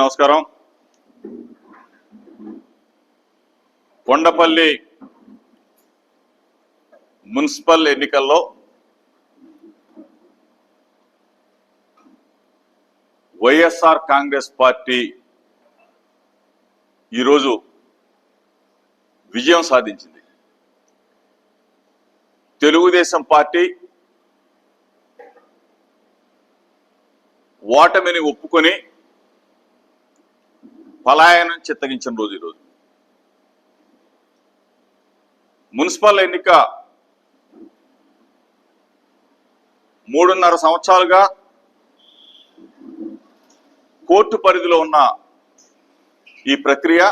నమస్కారం. కొండపల్లి మున్సిపల్ ఎన్నికల్లో వైఎస్ఆర్ కాంగ్రెస్ పార్టీ ఈరోజు విజయం సాధించింది. తెలుగుదేశం పార్టీ ఓటమిని ఒప్పుకొని పలాయనం చిత్తగించిన రోజు ఈరోజు. మున్సిపల్ ఎన్నిక మూడున్నర సంవత్సరాలుగా కోర్టు పరిధిలో ఉన్న ఈ ప్రక్రియ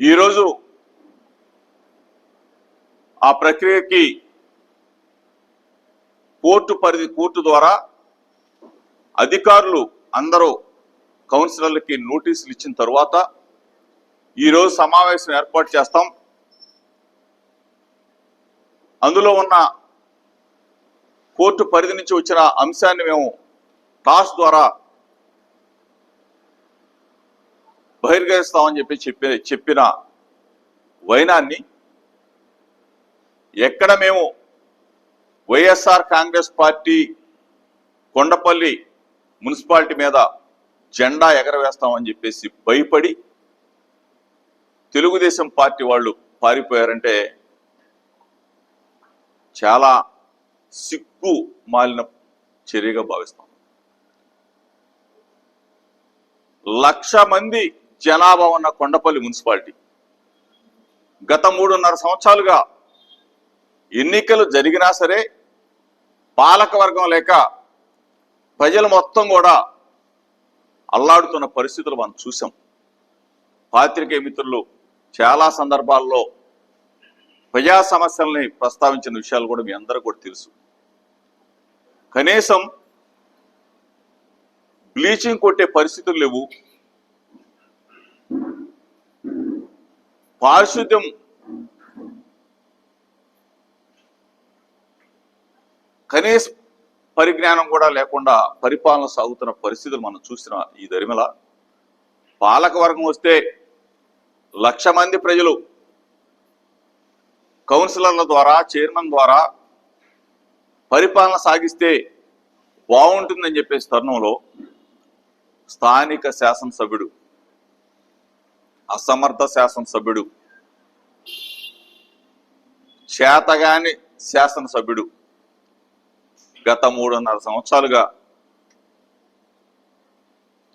ఈరోజు ఆ ప్రక్రియకి కోర్టు పరిధి కోర్టు ద్వారా అధికారులు అందరూ కౌన్సిలర్లకి నోటీసులు ఇచ్చిన తరువాత ఈరోజు సమావేశం ఏర్పాటు చేస్తాం. అందులో ఉన్న కోర్టు పరిధి నుంచి వచ్చిన అంశాన్ని మేము టాస్ ద్వారా బహిర్గరిస్తామని చెప్పి చెప్పి చెప్పిన వైనాన్ని ఎక్కడ మేము YSR Congress party Kondapalli municipality మీద జెండా ఎగరవేస్తామని చెప్పేసి భయపడి తెలుగుదేశం పార్టీ వాళ్ళు పారిపోయారంటే చాలా సిగ్గు మాలిన చర్యగా భావిస్తాం. లక్ష మంది జనాభా ఉన్న కొండపల్లి మున్సిపాలిటీ గత మూడున్నర సంవత్సరాలుగా ఎన్నికలు జరిగినా సరే పాలకవర్గం లేక ప్రజలు మొత్తం కూడా అల్లాడుతున్న పరిస్థితులు మనం చూసాం. పాత్రికేయ మిత్రులు చాలా సందర్భాల్లో ప్రజా సమస్యల్ని ప్రస్తావించిన విషయాలు కూడా మీ అందరూ కూడా తెలుసు. కనీసం బ్లీచింగ్ కొట్టే పరిస్థితులు లేవు. పారిశుద్ధ్యం కనీసం పరిజ్ఞానం కూడా లేకుండా పరిపాలన సాగుతున్న పరిస్థితులు మనం చూసిన ఈ దరిమిల పాలకవర్గం వస్తే లక్ష మంది ప్రజలు కౌన్సిలర్ల ద్వారా చైర్మన్ ద్వారా పరిపాలన సాగిస్తే బాగుంటుందని చెప్పేసి తరుణంలో స్థానిక శాసనసభ్యుడు అసమర్థ శాసనసభ్యుడు చేతగాని శాసనసభ్యుడు గత మూడున్నర సంవత్సరాలుగా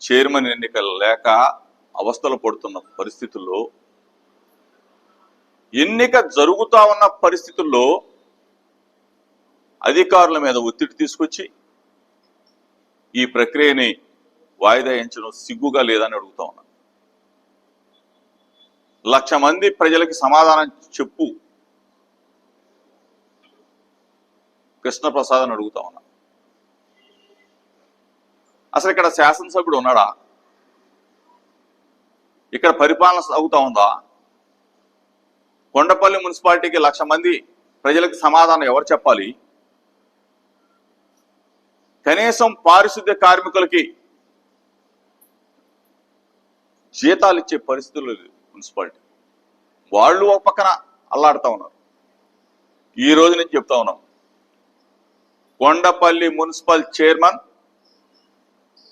చైర్మన్ ఎన్నికలు లేక అవస్థలు పడుతున్న పరిస్థితుల్లో ఎన్నిక జరుగుతా ఉన్న పరిస్థితుల్లో అధికారుల మీద ఒత్తిడి తీసుకొచ్చి ఈ ప్రక్రియని వాయిదా ఎంచడం సిగ్గుగా లేదని అడుగుతా ఉన్నా. లక్ష మంది ప్రజలకి సమాధానం చెప్పు కృష్ణప్రసాద్ అని అడుగుతా ఉన్నా. అసలు ఇక్కడ శాసనసభ్యుడు ఉన్నాడా? ఇక్కడ పరిపాలన సాగుతా ఉందా? కొండపల్లి మున్సిపాలిటీకి లక్ష మంది ప్రజలకు సమాధానం ఎవరు చెప్పాలి? కనీసం పారిశుద్ధ్య కార్మికులకి జీతాలు ఇచ్చే పరిస్థితులు లేదు మున్సిపాలిటీ. వాళ్ళు ఒక పక్కన అల్లాడుతూ ఉన్నారు. ఈ రోజు నుంచి చెప్తా ఉన్నాం. Kondapalli municipal chairman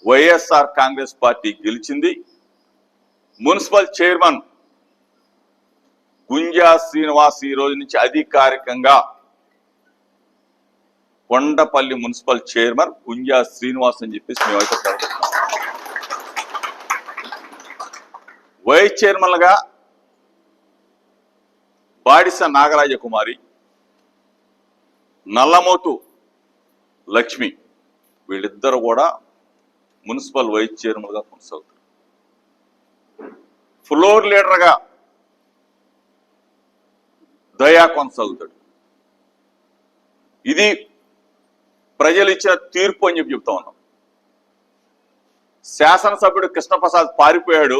YSR Congress party గెలిచింది. మున్సిపల్ చైర్మన్ గుంజా శ్రీనివాస్ ఈ రోజు నుంచి అధికారికంగా కొండపల్లి మున్సిపల్ చైర్మన్ గుంజా శ్రీనివాస్ అని చెప్పేసి మేమైతే ప్రకటిస్తున్నాం. వైస్ చైర్మన్లుగా బాడిస నాగరాజ కుమారి నల్లమోతు లక్ష్మి వీళ్ళిద్దరు కూడా మున్సిపల్ వైస్ చైర్మన్గా కొనసాగుతారు. ఫ్లోర్ లీడర్గా దయా కొనసాగుతాడు. ఇది ప్రజలు ఇచ్చిన తీర్పు అని చెప్పి చెప్తా ఉన్నాం. శాసనసభ్యుడు కృష్ణప్రసాద్ పారిపోయాడు.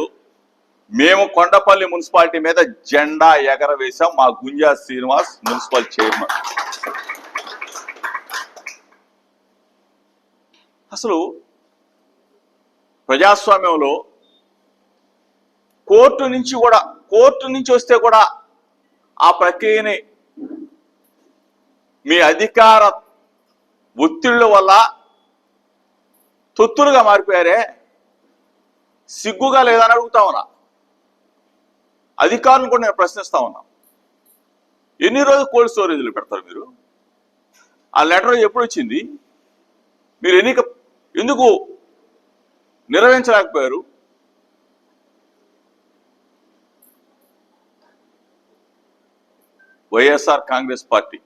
మేము కొండపల్లి మున్సిపాలిటీ మీద జెండా ఎగరవేశాం మా గుంజా శ్రీనివాస్ మున్సిపల్ చైర్మన్. అసలు ప్రజాస్వామ్యంలో కోర్టు నుంచి కూడా కోర్టు నుంచి వస్తే కూడా ఆ ప్రక్రియని మీ అధికార ఒత్తిళ్ళ వల్ల తొత్తులుగా మారిపోయారే? సిగ్గుగా లేదని అడుగుతా ఉన్నా. అధికారులను కూడా నేను ప్రశ్నిస్తా ఉన్నా. ఎన్ని రోజులు కోల్డ్ స్టోరేజ్లు పెడతారు మీరు? ఆ లెటర్ ఎప్పుడు వచ్చింది? మీరు ఎన్నిక ఎందుకు నిర్వహించలేకపోయారు వైఎస్ఆర్ కాంగ్రెస్ పార్టీ.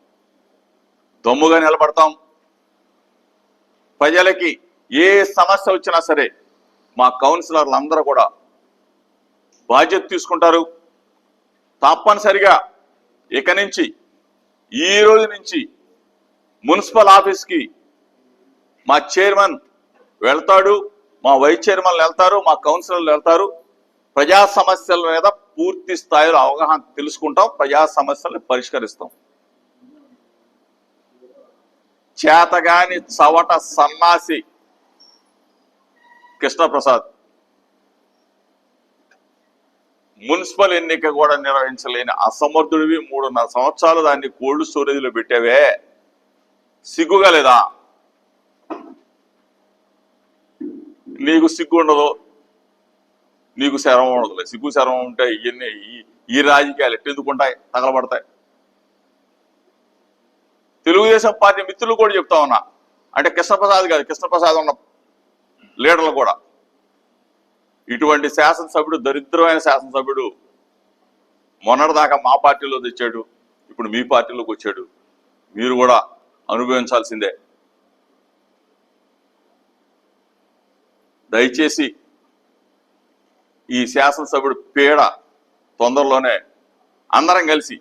దమ్ముగా నిలబడతాం. ప్రజలకి ఏ సమస్య వచ్చినా సరే మా కౌన్సిలర్లు అందరూ కూడా బాధ్యత తీసుకుంటారు. తప్పనిసరిగా ఇక నుంచి ఈ రోజు నుంచి మున్సిపల్ ఆఫీస్కి మా చైర్మన్ వెళ్తాడు మా వైస్ చైర్మన్లు వెళ్తారు మా కౌన్సిలర్లు వెళ్తారు. ప్రజా సమస్యల మీద పూర్తి స్థాయిలో అవగాహన తెలుసుకుంటాం ప్రజా సమస్యల్ని పరిష్కరిస్తాం. చేతగాని చవట సన్నాసి కృష్ణప్రసాద్ మున్సిపల్ ఎన్నిక కూడా నిర్వహించలేని అసమర్థుడివి మూడున్నర సంవత్సరాలు దాన్ని కోల్డ్ స్టోరేజ్లో పెట్టావే. సిగ్గుగా లేదా? నీకు సిగ్గు ఉండదు. నీకు శరం ఉండదు. సిగ్గు శరం ఉంటే ఇవన్నీ ఈ- ఈ రాజకీయాలు ఎట్టెందుకుంటాయి తగలబడతాయి. తెలుగుదేశం పార్టీ మిత్రులు కూడా చెప్తా ఉన్నా. అంటే కృష్ణప్రసాద్ కాదు కృష్ణప్రసాద్ ఉన్న లీడర్లు కూడా. ఇటువంటి శాసనసభ్యుడు దరిద్రమైన శాసనసభ్యుడు మొన్నటిదాకా మా పార్టీలో తెచ్చాడు. ఇప్పుడు మీ పార్టీలోకి వచ్చాడు. మీరు కూడా అనుభవించాల్సిందే. దయచేసి ఈ శాసనసభ్యుడు పీడ తొందరలోనే అందరం కలిసి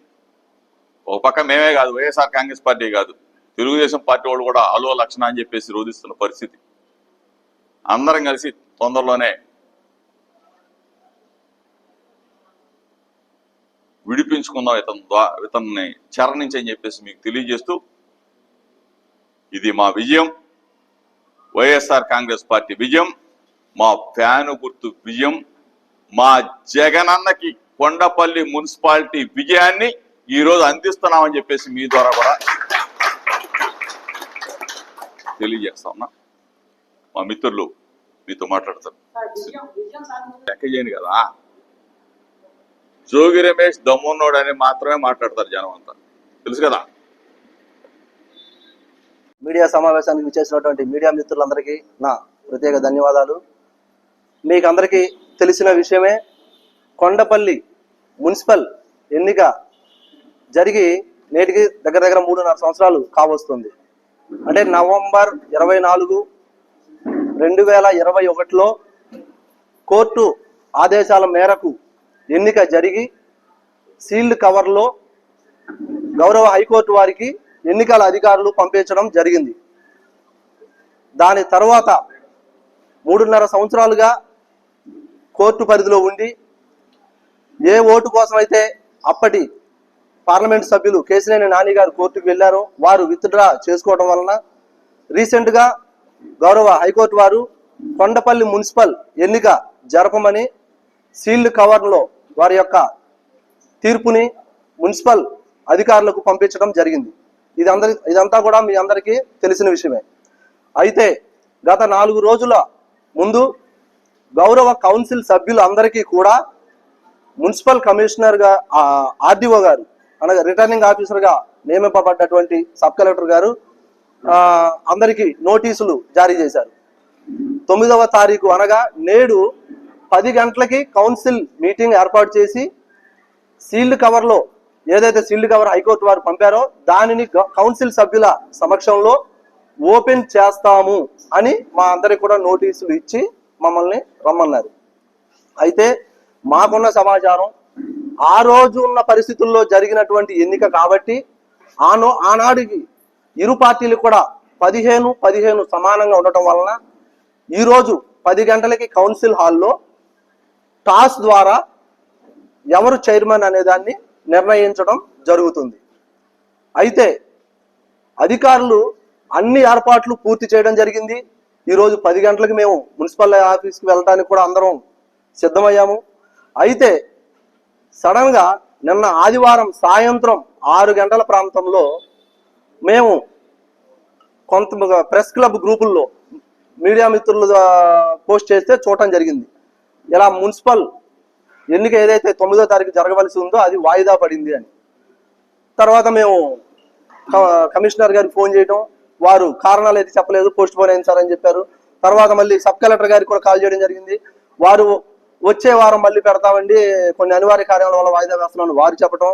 ఒక పక్క మేమే కాదు వైఎస్ఆర్ కాంగ్రెస్ పార్టీ కాదు తెలుగుదేశం పార్టీ వాళ్ళు కూడా అలో లక్షణ అని చెప్పేసి రోధిస్తున్న పరిస్థితి. అందరం కలిసి తొందరలోనే విడిపించుకుందాం ఇతను ఇతన్ని చెర నుంచి అని చెప్పేసి మీకు తెలియజేస్తూ ఇది మా విజయం వైఎస్ఆర్ కాంగ్రెస్ పార్టీ విజయం. మా ఫ్యాను గుర్తు విజయం. మా జగనన్నకి కొండపల్లి మున్సిపాలిటీ విజయాన్ని ఈ రోజు అందిస్తున్నామని చెప్పేసి మీ ద్వారా కూడా తెలియజేస్తా ఉన్నా మా మిత్రులు మీతో మాట్లాడతారు. లెక్క చేయను కదా. జోగి రమేష్ దమ్మున్నోడు అని మాత్రమే మాట్లాడతారు జనం అంతా. తెలుసు కదా? మీడియా సమావేశానికి విచ్చేసినటువంటి మీడియా మిత్రులందరికీ నా ప్రత్యేక ధన్యవాదాలు. మీకు అందరికీ తెలిసిన విషయమే కొండపల్లి మున్సిపల్ ఎన్నిక జరిగి నేటికి దగ్గర దగ్గర మూడున్నర సంవత్సరాలు కావస్తుంది. అంటే నవంబర్ ఇరవై నాలుగు రెండు వేల ఇరవై ఒకటిలో కోర్టు ఆదేశాల మేరకు ఎన్నిక జరిగి సీల్డ్ కవర్లో గౌరవ హైకోర్టు వారికి ఎన్నికల అధికారులు పంపించడం జరిగింది. దాని తర్వాత మూడున్నర సంవత్సరాలుగా కోర్టు పరిధిలో ఉండి ఏ ఓటు కోసం అయితే అప్పటి పార్లమెంట్ సభ్యులు కేసినేని నాని గారు కోర్టుకు వెళ్ళారో వారు విత్డ్రా చేసుకోవడం వలన రీసెంట్గా గౌరవ హైకోర్టు వారు కొండపల్లి మున్సిపల్ ఎన్నిక జరపమని సీల్డ్ కవర్లో వారి యొక్క తీర్పుని మున్సిపల్ అధికారులకు పంపించడం జరిగింది. ఇది అందరి ఇదంతా కూడా మీ అందరికీ తెలిసిన విషయమే. అయితే గత నాలుగు రోజుల ముందు గౌరవ కౌన్సిల్ సభ్యులు అందరికీ కూడా మున్సిపల్ కమిషనర్గా ఆర్డీఓ గారు అనగా రిటర్నింగ్ ఆఫీసర్గా నియమింపబడ్డటువంటి సబ్ కలెక్టర్ గారు అందరికీ నోటీసులు జారీ చేశారు. తొమ్మిదవ తారీఖు అనగా నేడు పది గంటలకి కౌన్సిల్ మీటింగ్ ఏర్పాటు చేసి సీల్డ్ కవర్లో ఏదైతే సీల్డ్ కవర్ హైకోర్టు వారు పంపారో దానిని కౌన్సిల్ సభ్యుల సమక్షంలో ఓపెన్ చేస్తాము అని మా అందరికి కూడా నోటీసులు ఇచ్చి మమ్మల్ని రమ్మన్నారు. అయితే మాకున్న సమాచారం ఆ రోజు ఉన్న పరిస్థితుల్లో జరిగినటువంటి ఎన్నిక కాబట్టి ఆనో ఆనాడికి ఇరు పార్టీలు కూడా పదిహేను పదిహేను సమానంగా ఉండటం వలన ఈరోజు పది గంటలకి కౌన్సిల్ హాల్లో టాస్ ద్వారా ఎవరు చైర్మన్ అనే దాన్ని నిర్ణయించడం జరుగుతుంది. అయితే అధికారులు అన్ని ఏర్పాట్లు పూర్తి చేయడం జరిగింది. ఈరోజు పది గంటలకు మేము మున్సిపల్ ఆఫీస్కి వెళ్ళడానికి కూడా అందరం సిద్ధమయ్యాము. అయితే సడన్గా నిన్న ఆదివారం సాయంత్రం ఆరు గంటల ప్రాంతంలో మేము కొంత ప్రెస్ క్లబ్ గ్రూపుల్లో మీడియా మిత్రులు పోస్ట్ చేస్తే చూడటం జరిగింది. ఇలా మున్సిపల్ ఎన్నిక ఏదైతే తొమ్మిదో తారీఖు జరగవలసి ఉందో అది వాయిదా పడింది అని. తర్వాత మేము కమిషనర్ గారికి ఫోన్ చేయటం వారు కారణాలు అయితే చెప్పలేదు పోస్ట్ పోన్ అయింది సార్ అని చెప్పారు. తర్వాత మళ్ళీ సబ్ కలెక్టర్ గారికి కూడా కాల్ చేయడం జరిగింది. వారు వచ్చే వారం మళ్ళీ పెడతామండి కొన్ని అనివార్య కార్యాల వల్ల వాయిదా వేస్తున్నాను వారు చెప్పడం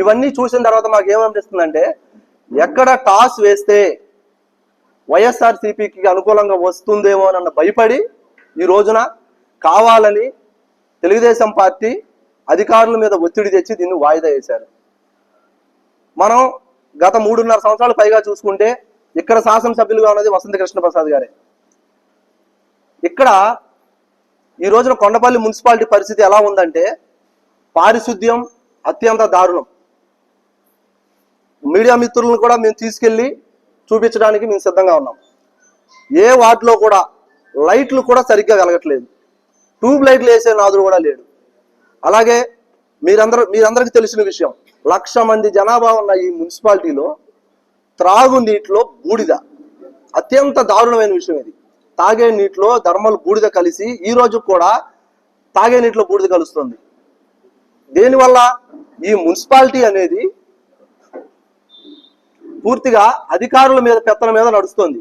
ఇవన్నీ చూసిన తర్వాత మాకు ఏమనిపిస్తుందంటే ఎక్కడ టాస్ వేస్తే వైఎస్ఆర్ సిపికి అనుకూలంగా వస్తుందేమో అన్న భయపడి ఈ రోజున కావాలని తెలుగుదేశం పార్టీ అధికారుల మీద ఒత్తిడి తెచ్చి దీన్ని వాయిదా వేశారు. మనం గత మూడున్నర సంవత్సరాలు పైగా చూసుకుంటే ఇక్కడ శాసనసభ్యులుగా ఉన్నది వసంత కృష్ణ ప్రసాద్ గారే. ఇక్కడ ఈ రోజున కొండపల్లి మున్సిపాలిటీ పరిస్థితి ఎలా ఉందంటే పారిశుద్ధ్యం అత్యంత దారుణం. మీడియా మిత్రులను కూడా మేము తీసుకెళ్ళి చూపించడానికి మేము సిద్ధంగా ఉన్నాం. ఏ వార్డులో కూడా లైట్లు కూడా సరిగ్గా వెలగట్లేదు. ట్యూబ్ లైట్లు వేసే నాదుడు కూడా లేడు. అలాగే మీరందరూ మీరందరికీ తెలిసిన విషయం లక్ష మంది జనాభా ఉన్న ఈ మున్సిపాలిటీలో త్రాగునీటిలో బూడిద. అత్యంత దారుణమైన విషయం ఇది. తాగే నీటిలో ధర్మలు బూడిద కలిసి ఈ రోజు కూడా తాగే నీటిలో బూడిద కలుస్తుంది. దేనివల్ల ఈ మున్సిపాలిటీ అనేది పూర్తిగా అధికారుల మీద పెత్తన మీద నడుస్తుంది.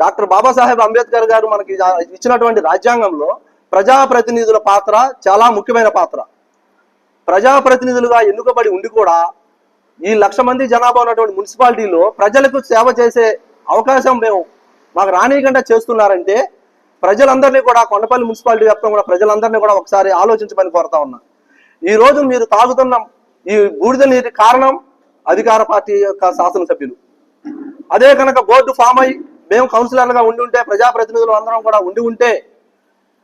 డాక్టర్ బాబాసాహెబ్ అంబేద్కర్ గారు మనకి ఇచ్చినటువంటి రాజ్యాంగంలో ప్రజాప్రతినిధుల పాత్ర చాలా ముఖ్యమైన పాత్ర. ప్రజాప్రతినిధులుగా ఎన్నుకబడి ఉండి కూడా ఈ లక్ష మంది జనాభా ఉన్నటువంటి మున్సిపాలిటీలో ప్రజలకు సేవ చేసే అవకాశం మేము మాకు రానియకుండా చేస్తున్నారంటే ప్రజలందరినీ కూడా కొండపల్లి మున్సిపాలిటీ వ్యాప్తం కూడా ప్రజలందరినీ కూడా ఒకసారి ఆలోచించమని కోరుతా ఉన్నా. ఈ రోజు మీరు తాగుతున్న ఈ బూడిద నీటి కారణం అధికార పార్టీ యొక్క శాసనసభ్యులు. అదే కనుక బోర్డు ఫామ్ అయి మేము కౌన్సిలర్లుగా ఉండి ఉంటే ప్రజాప్రతినిధులు అందరం కూడా ఉండి ఉంటే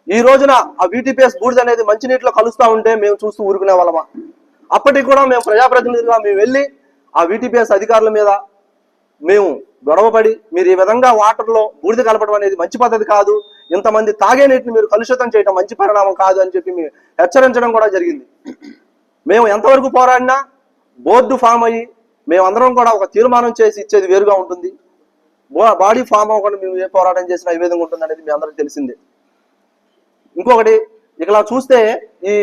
ఈ రోజున ఆ వీటీపీఎస్ బూడిద అనేది మంచినీటిలో కలుస్తూ ఉంటే మేము చూస్తూ ఊరుకునే వాళ్ళమా? అప్పటికి కూడా మేము ప్రజాప్రతినిధులుగా మేము వెళ్ళి ఆ వీటీపీఎస్ అధికారుల మీద మేము గొడవపడి మీరు ఈ విధంగా వాటర్లో బూడిద కలపడం అనేది మంచి పద్ధతి కాదు. ఇంతమంది తాగే నీటిని మీరు కలుషితం చేయడం మంచి పరిణామం కాదు అని చెప్పి మేము హెచ్చరించడం కూడా జరిగింది. మేము ఎంతవరకు పోరాడినా బోర్డు ఫామ్ అయ్యి మేమందరం కూడా ఒక తీర్మానం చేసి ఇచ్చేది వేరుగా ఉంటుంది. బాడీ ఫామ్ అవ్వకుండా మేము ఏ పోరాటం చేసినా ఏ విధంగా ఉంటుంది అనేది మీ అందరికీ తెలిసిందే. ఇంకొకటి ఇక్కడ చూస్తే ఈ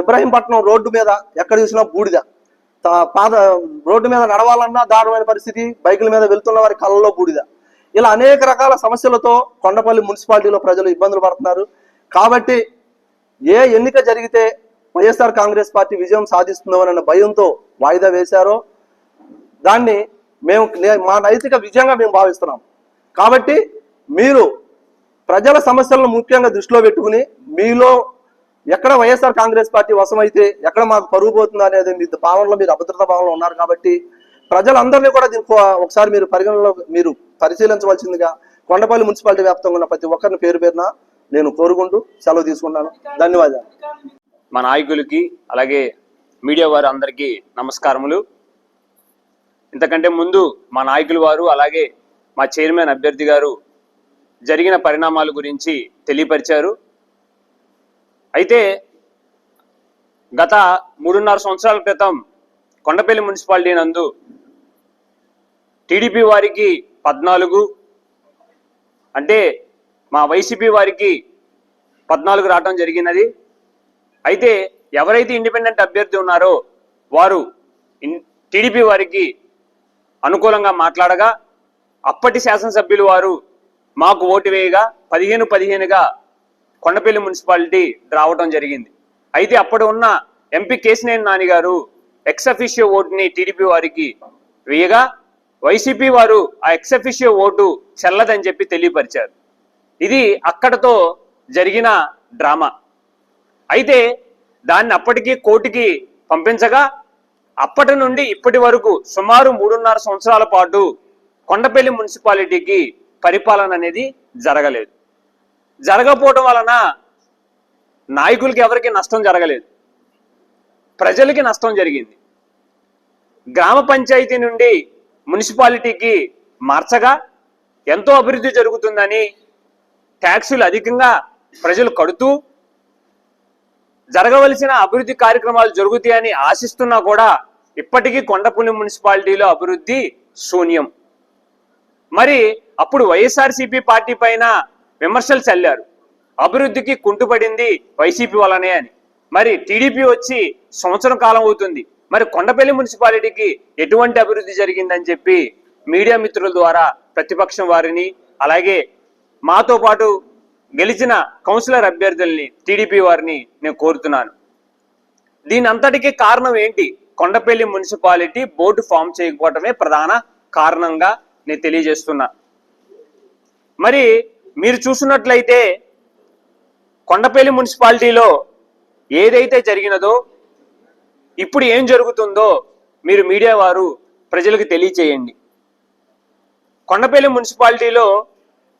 ఇబ్రాహీంపట్నం రోడ్డు మీద ఎక్కడ చూసినా బూడిద. పాద రోడ్డు మీద నడవాలన్నా దారుణమైన పరిస్థితి బైకుల మీద వెళ్తున్న వారి కళ్ళలో బూడిద. ఇలా అనేక రకాల సమస్యలతో కొండపల్లి మున్సిపాలిటీలో ప్రజలు ఇబ్బందులు పడుతున్నారు. కాబట్టి ఏ ఎన్నిక జరిగితే వైఎస్ఆర్ కాంగ్రెస్ పార్టీ విజయం సాధిస్తుందో అన్న భయంతో వాయిదా వేశారో దాన్ని మేము మా నైతిక విజయంగా మేము భావిస్తున్నాం. కాబట్టి మీరు ప్రజల సమస్యలను ముఖ్యంగా దృష్టిలో పెట్టుకుని మీలో ఎక్కడ వైఎస్ఆర్ కాంగ్రెస్ పార్టీ వశమైతే ఎక్కడ మాకు పరుగు పోతుంది అనేది మీ భావనలో మీరు అభద్రత భావనలో ఉన్నారు కాబట్టి ప్రజలందరినీ కూడా దీనికి ఒకసారి మీరు పరిగణలో మీరు పరిశీలించవలసిందిగా కొండపల్లి మున్సిపాలిటీ వ్యాప్తంగా ఉన్న ప్రతి ఒక్కరిని పేరు పేరున నేను కోరుకుంటూ సెలవు తీసుకున్నాను ధన్యవాదాలు. మా నాయకులకి అలాగే మీడియా వారు అందరికీ నమస్కారములు. ఇంతకంటే ముందు మా నాయకులు వారు అలాగే మా చైర్మన్ అభ్యర్థి గారు జరిగిన పరిణామాల గురించి తెలియపరిచారు. అయితే గత మూడున్నర సంవత్సరాల క్రితం కొండపల్లి మున్సిపాలిటీ నందు టీడీపీ వారికి పద్నాలుగు అంటే మా వైసీపీ వారికి పద్నాలుగు రావటం జరిగినది. అయితే ఎవరైతే ఇండిపెండెంట్ అభ్యర్థి ఉన్నారో వారు టీడీపీ వారికి అనుకూలంగా మాట్లాడగా అప్పటి శాసనసభ్యులు వారు మాకు ఓటు వేయగా పదిహేను పదిహేనుగా కొండపల్లి మున్సిపాలిటీ రావటం జరిగింది. అయితే అప్పుడు ఉన్న ఎంపీ కేసినేని నాని గారు ఎక్సఫిషియో ఓటుని టీడీపీ వారికి వేయగా వైసీపీ వారు ఆ ఎక్సఫిషియో ఓటు చెల్లదని చెప్పి తెలియపరిచారు. ఇది అక్కడతో జరిగిన డ్రామా. అయితే దాన్ని అప్పటికి కోర్టుకి పంపించగా అప్పటి నుండి ఇప్పటి వరకు సుమారు మూడున్నర సంవత్సరాల పాటు కొండపల్లి మున్సిపాలిటీకి పరిపాలన అనేది జరగలేదు. జరగకపోవడం వలన నాయకులకి ఎవరికి నష్టం జరగలేదు. ప్రజలకి నష్టం జరిగింది. గ్రామ పంచాయతీ నుండి మున్సిపాలిటీకి మార్చగా ఎంతో అభివృద్ధి జరుగుతుందని ట్యాక్సులు అధికంగా ప్రజలు కడుతూ జరగవలసిన అభివృద్ధి కార్యక్రమాలు జరుగుతాయని ఆశిస్తున్నా కూడా ఇప్పటికీ కొండపల్లి మున్సిపాలిటీలో అభివృద్ధి శూన్యం. మరి అప్పుడు వైఎస్ఆర్సీపీ పార్టీ పైన విమర్శలు చల్లారు. అభివృద్ధికి కుంటుపడింది వైసీపీ వల్లనే అని. మరి టీడీపీ వచ్చి సంవత్సరం కాలం అవుతుంది. మరి కొండపల్లి మున్సిపాలిటీకి ఎటువంటి అభివృద్ధి జరిగిందని చెప్పి మీడియా మిత్రుల ద్వారా ప్రతిపక్షం వారిని అలాగే మాతో పాటు గెలిచిన కౌన్సిలర్ అభ్యర్థుల్ని టీడీపీ వారిని నేను కోరుతున్నాను. దీని అంతటికీ కారణం ఏంటి? కొండపల్లి మున్సిపాలిటీ బోర్డు ఫామ్ చేయకపోవటమే ప్రధాన కారణంగా నేను తెలియజేస్తున్నా. మరి మీరు చూసినట్లయితే కొండపల్లి మున్సిపాలిటీలో ఏదైతే జరిగినదో ఇప్పుడు ఏం జరుగుతుందో మీరు మీడియా వారు ప్రజలకు తెలియచేయండి. కొండపల్లి మున్సిపాలిటీలో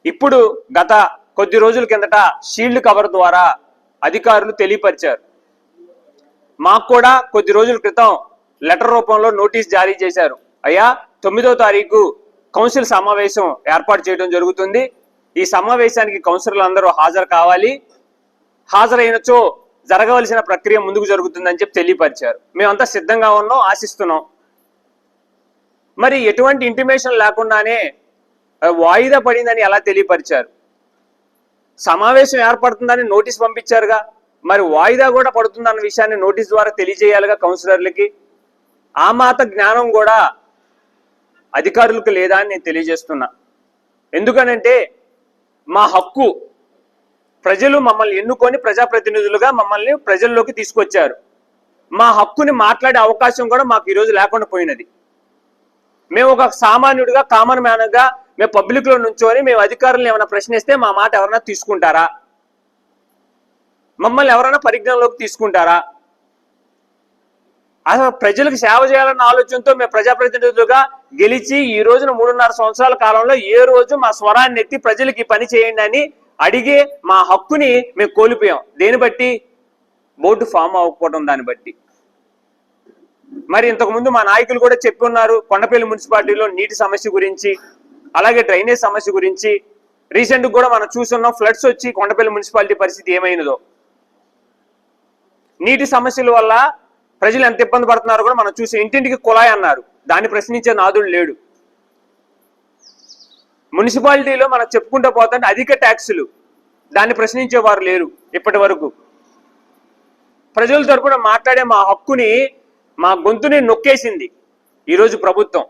ఇప్పుడు గత కొద్ది రోజుల కిందట షీల్డ్ కవర్ ద్వారా అధికారులు తెలియపరిచారు. మాకు కూడా కొద్ది రోజుల క్రితం లెటర్ రూపంలో నోటీస్ జారీ చేశారు. అయ్యా తొమ్మిదో తారీఖు కౌన్సిల్ సమావేశం ఏర్పాటు చేయడం జరుగుతుంది. ఈ సమావేశానికి కౌన్సిలర్లు అందరూ హాజరు కావాలి. హాజరైనచో జరగవలసిన ప్రక్రియ ముందుకు జరుగుతుందని చెప్పి తెలియపరిచారు. మేమంతా సిద్ధంగా ఉన్నాం ఆశిస్తున్నాం. మరి ఎటువంటి ఇంటిమేషన్ లేకుండానే వాయిదా పడిందని ఎలా తెలియపరిచారు? సమావేశం ఏర్పడుతుందని నోటీస్ పంపించారుగా. మరి వాయిదా కూడా పడుతుందన్న విషయాన్ని నోటీస్ ద్వారా తెలియజేయాలిగా కౌన్సిలర్లకి. ఆ మాత జ్ఞానం కూడా అధికారులకు లేదా అని నేను తెలియజేస్తున్నా. ఎందుకనంటే మా హక్కు. ప్రజలు మమ్మల్ని ఎన్నుకొని ప్రజాప్రతినిధులుగా మమ్మల్ని ప్రజల్లోకి తీసుకొచ్చారు. మా హక్కుని మాట్లాడే అవకాశం కూడా మాకు ఈరోజు లేకుండా పోయినది. మేము ఒక సామాన్యుడిగా కామన్ మ్యాన్గా మేము పబ్లిక్లో నుంచోని మేము అధికారులను ఏమైనా ప్రశ్నిస్తే మా మాట ఎవరైనా తీసుకుంటారా? మమ్మల్ని ఎవరైనా పరిజ్ఞానంలోకి తీసుకుంటారా? అసలు ప్రజలకు సేవ చేయాలన్న ఆలోచనతో మేము ప్రజాప్రతినిధులుగా గెలిచి ఈ రోజున మూడున్నర సంవత్సరాల కాలంలో ఏ రోజు మా స్వరాన్ని ఎత్తి ప్రజలకి పని చేయండి అని అడిగే మా హక్కుని మేము కోల్పోయాం. దేని బట్టి? బోర్డు ఫామ్ అవ్వకపోవడం దాన్ని బట్టి. మరి ఇంతకుముందు మా నాయకులు కూడా చెప్పి ఉన్నారు కొండపల్లి మున్సిపాలిటీలో నీటి సమస్య గురించి అలాగే డ్రైనేజ్ సమస్య గురించి. రీసెంట్ కూడా మనం చూస్తున్నాం ఫ్లడ్స్ వచ్చి కొండపల్లి మున్సిపాలిటీ పరిస్థితి ఏమైనదో నీటి సమస్యల వల్ల ప్రజలు ఎంత ఇబ్బంది పడుతున్నారో కూడా మనం చూసి ఇంటింటికి కుళాయి అన్నారు. దాన్ని ప్రశ్నించే నాదుడు లేడు. మున్సిపాలిటీలో మనం చెప్పుకుంటూ పోతుంటే అధిక ట్యాక్సులు. దాన్ని ప్రశ్నించేవారు లేరు ఇప్పటి వరకు. ప్రజల తరపున మాట్లాడే మా హక్కుని మా గొంతుని నొక్కేసింది ఈరోజు ప్రభుత్వం.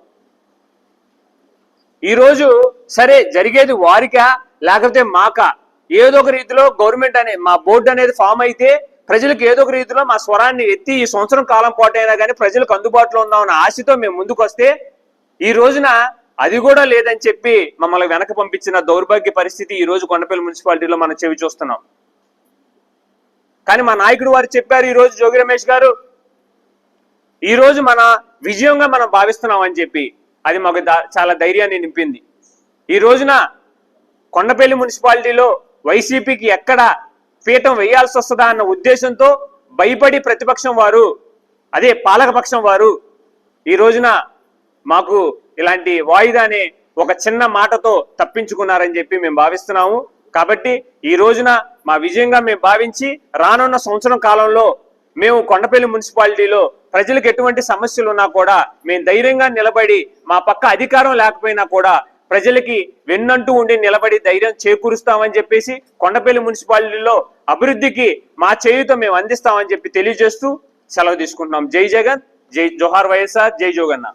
ఈరోజు సరే జరిగేది వారికా లేకపోతే మాకా? ఏదో ఒక రీతిలో గవర్నమెంట్ అనే మా బోర్డు అనేది ఫామ్ అయితే ప్రజలకు ఏదో ఒక రీతిలో మా స్వరాన్ని ఎత్తి ఈ సంవత్సరం కాలం పాటు అయినా కానీ ప్రజలకు అందుబాటులో ఉందామన్న ఆశతో మేము ముందుకు వస్తే ఈ రోజున అది కూడా లేదని చెప్పి మమ్మల్ని వెనక పంపించిన దౌర్భాగ్య పరిస్థితి ఈ రోజు కొండపల్లి మున్సిపాలిటీలో మనం చెవి చూస్తున్నాం. కానీ మా నాయకుడు వారు చెప్పారు ఈ రోజు జోగి రమేష్ గారు ఈ రోజు మన విజయంగా మనం భావిస్తున్నాం అని చెప్పి. అది మాకు చాలా ధైర్యాన్ని నింపింది. ఈ రోజున కొండపల్లి మున్సిపాలిటీలో వైసీపీకి ఎక్కడ పీఠం వేయాల్సి వస్తుందా అన్న ఉద్దేశంతో భయపడి ప్రతిపక్షం వారు అదే పాలకపక్షం వారు ఈ రోజున మాకు ఇలాంటి వాయిదాని ఒక చిన్న మాటతో తప్పించుకున్నారని చెప్పి మేము భావిస్తున్నాము. కాబట్టి ఈ రోజున మా విజయంగా మేము భావించి రానున్న సంవత్సరం కాలంలో మేము కొండపల్లి మున్సిపాలిటీలో ప్రజలకు ఎటువంటి సమస్యలు ఉన్నా కూడా మేము ధైర్యంగా నిలబడి మా పక్క అధికారం లేకపోయినా కూడా ప్రజలకి వెన్నంటూ ఉండి నిలబడి ధైర్యం చేకూరుస్తామని చెప్పేసి కొండపల్లి మున్సిపాలిటీలో అభివృద్ధికి మా చేయుత మేము అందిస్తామని చెప్పి తెలియజేస్తూ సెలవు తీసుకుంటున్నాం. జై జగన్ జై జోహార్ వైఎస్ఆర్ జై జోగన్న.